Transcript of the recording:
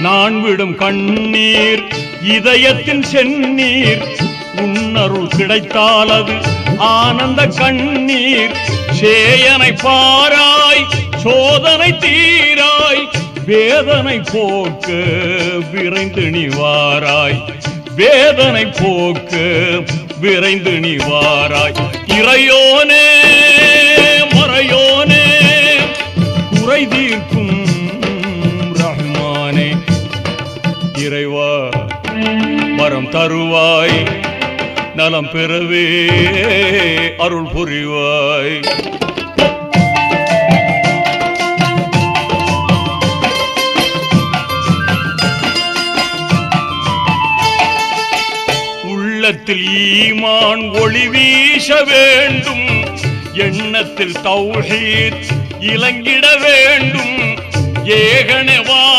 நான் விடும் கண்ணீர் இதயத்தின் செந்நீர் உன்னருள் கிடைத்தால் அது ஆனந்த கண்ணீர். சேயனை பாராய் சோதனை தீராய் வேதனை போக்க விரைந்து நிவாராய் வேதனை போக்க விரைந்து நிவாராய் இறையோனே இறைவா மரம் தருவாய். நலம் பெறவே அருள் புரிவாய். உள்ளத்தில் ஈமான் ஒளி வீச வேண்டும். எண்ணத்தில் தௌஹீத் இலங்கிட வேண்டும். ஏகனவா